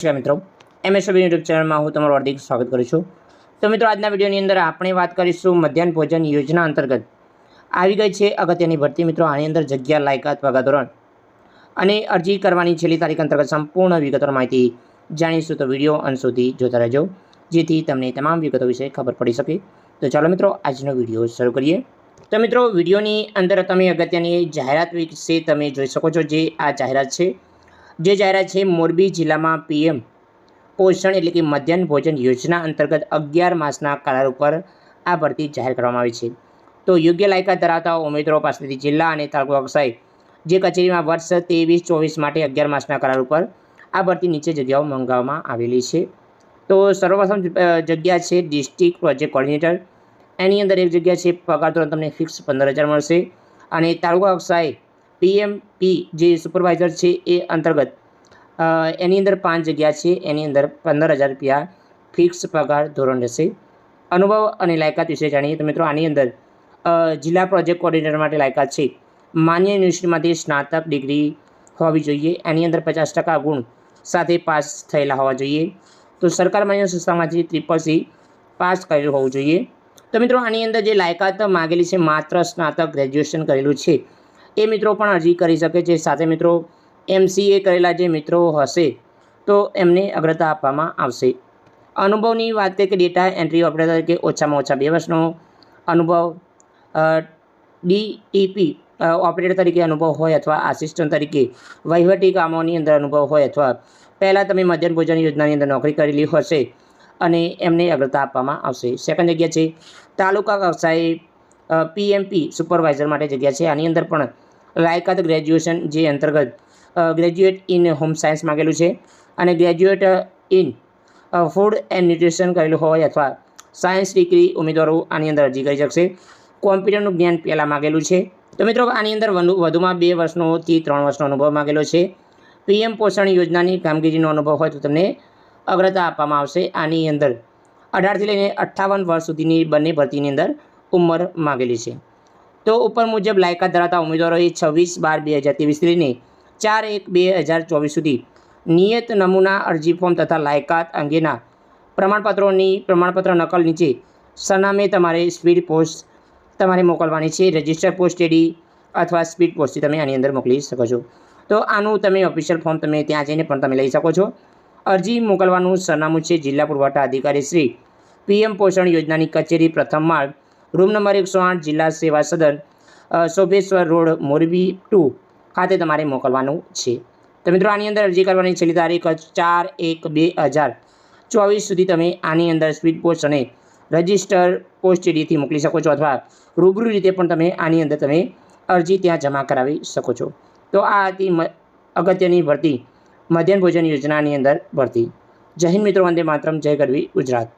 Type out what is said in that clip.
નમસ્કાર મિત્રો. MSB YouTube ચેનલમાં હું તમારું હાર્દિક સ્વાગત કરું છું. તો મિત્રો, આજના વિડીયોની અંદર આપણે વાત કરીશું મધ્યાહન ભોજન યોજના અંતર્ગત. આવી ગઈ છે અગત્યની ભરતી મિત્રો, આની અંદર જગ્યા, લાયકાત પગાર ધોરણ અને અરજી કરવાની છેલ્લી તારીખ અંતર્ગત સંપૂર્ણ વિગતોની માહિતી જાણીશું. તો વીડિયો અંત સુધી જોતા રહેજો, જેથી તમને તમામ વિગતો વિશે ખબર પડી શકે. તો ચાલો મિત્રો, આજનો વીડિયો શરૂ કરીએ. તો મિત્રો, વિડીયોની અંદર તમે અગત્યની જાહેરાત વિશે તમે જોઈ શકો છો, જે આ જાહેરાત છે. જે જાહેરાત છે, મોરબી જિલ્લામાં પીએમ પોષણ એટલે કે મધ્યાહન ભોજન યોજના અંતર્ગત અગિયાર માસના કરાર ઉપર આ ભરતી જાહેર કરવામાં આવી છે. તો યોગ્ય લાયકાત ધરાવતા ઉમેદવારો પાસેથી જિલ્લા અને તાલુકા કક્ષાએ જે કચેરીમાં વર્ષ ત્રેવીસ ચોવીસ માટે અગિયાર માસના કરાર ઉપર આ ભરતી નીચે જગ્યાઓ મંગાવવામાં આવેલી છે. તો સર્વપ્રથમ જગ્યા છે ડિસ્ટ્રિક્ટ પ્રોજેક્ટ કોર્ડિનેટર. એની અંદર એક જગ્યા છે, પગાર ધોરણ તમને ફિક્સ પંદર હજાર મળશે. અને તાલુકા કક્ષાએ પીએમપી જે સુપરવાઇઝર છે એ અંતર્ગત એની અંદર પાંચ જગ્યા છે, એની અંદર પંદર હજાર રૂપિયા ફિક્સ પગાર ધોરણ રહેશે. અનુભવ અને લાયકાત વિશે જાણીએ તો મિત્રો આની અંદર જિલ્લા પ્રોજેક્ટ કોર્ડિનેટર માટે લાયકાત છે. માન્ય યુનિવર્સિટીમાંથી સ્નાતક ડિગ્રી હોવી જોઈએ, એની અંદર પચાસ ટકા ગુણ સાથે પાસ થયેલા હોવા જોઈએ. તો સરકાર માન્ય સંસ્થામાંથી ત્રિપલ સી પાસ કરેલું હોવું જોઈએ. તો મિત્રો આની અંદર જે લાયકાત માગેલી છે, માત્ર સ્નાતક ગ્રેજ્યુએશન કરેલું છે. એ મિત્રો પણ અરજી કરી શકે છે. સાથે મિત્રો, એમસીએ કરેલા જે મિત્રો હશે, તો એમને અગ્રતા આપવામાં આવશે. અનુભવની વાત કરીએ કે ડેટા એન્ટ્રી ઓપરેટર તરીકે ઓછામાં ઓછા બે વર્ષનો અનુભવ ડીટીપી ઓપરેટર તરીકે અનુભવ હોય અથવા આસિસ્ટન્ટ તરીકે વહીવટી કામોની અંદર અનુભવ હોય અથવા પહેલાં તમે મધ્યાહન ભોજન યોજનાની અંદર નોકરી કરેલી હશે અને એમને અગ્રતા આપવામાં આવશે. સેકન્ડ જગ્યા છે, તાલુકા કક્ષાએ પીએમપી સુપરવાઇઝર માટે જગ્યા છે. આની અંદર પણ લાયકાત ગ્રેજ્યુએશન જે અંતર્ગત ગ્રેજ્યુએટ ઇન હોમ સાયન્સ માગેલું છે અને graduate in food and nutrition કરેલું હોય અથવા સાયન્સ ડિગ્રી ઉમેદવારો આની અંદર અરજી કરી શકશે. કોમ્પ્યુટરનું જ્ઞાન પહેલાં માગેલું છે. તો મિત્રો, આની અંદર વધુ વધુમાં બે વર્ષનોથી ત્રણ વર્ષનો અનુભવ માગેલો છે. પીએમ પોષણ યોજનાની કામગીરીનો અનુભવ હોય તો તમને અગ્રતા આપવામાં આવશે. આની અંદર અઢારથી લઈને અઠ્ઠાવન વર્ષ સુધીની બંને ભરતીની અંદર ઉંમર માગેલી છે. તો ઉપર મુજબ લાયકાત ધરાવતા ઉમેદવારોએ છવ્વીસ બાર બે હજાર ત્રેવીસથી લઈને ચાર એક બે હજાર ચોવીસ સુધી નિયત નમૂના અરજી ફોર્મ તથા લાયકાત અંગેના પ્રમાણપત્રોની પ્રમાણપત્ર નકલ નીચે સરનામે તમારે સ્પીડ પોસ્ટ તમારે મોકલવાની છે. રજિસ્ટર પોસ્ટ એડી અથવા સ્પીડ પોસ્ટથી તમે આની અંદર મોકલી શકો છો. તો આનું તમે ઓફિશિયલ ફોર્મ તમે ત્યાં જઈને પણ તમે લઈ શકો છો. અરજી મોકલવાનું સરનામું છે જિલ્લા પુરવઠા અધિકારી શ્રી પીએમ પોષણ યોજનાની કચેરી પ્રથમ માળ રૂમ નંબર એકસો આઠ જિલ્લા સેવા સદન શોભેશ્વર રોડ, મોરબી ટુ ખાતે તમારે મોકલવાનું છે. તો મિત્રો, આની અંદર અરજી કરવાની છેલ્લી તારીખ ચાર એક બે હજાર ચોવીસ સુધી તમે આની અંદર સ્પીડ પોસ્ટ અને રજિસ્ટર પોસ્ટ એડીથી મોકલી શકો છો અથવા રૂબરૂ રીતે પણ તમે આની અંદર તમે અરજી ત્યાં જમા કરાવી શકો છો. તો આ હતી અગત્યની ભરતી, મધ્યાહન ભોજન યોજનાની અંદર ભરતી. જય હિન્દ મિત્રો, વંદે માતરમ, જય ગરવી ગુજરાત.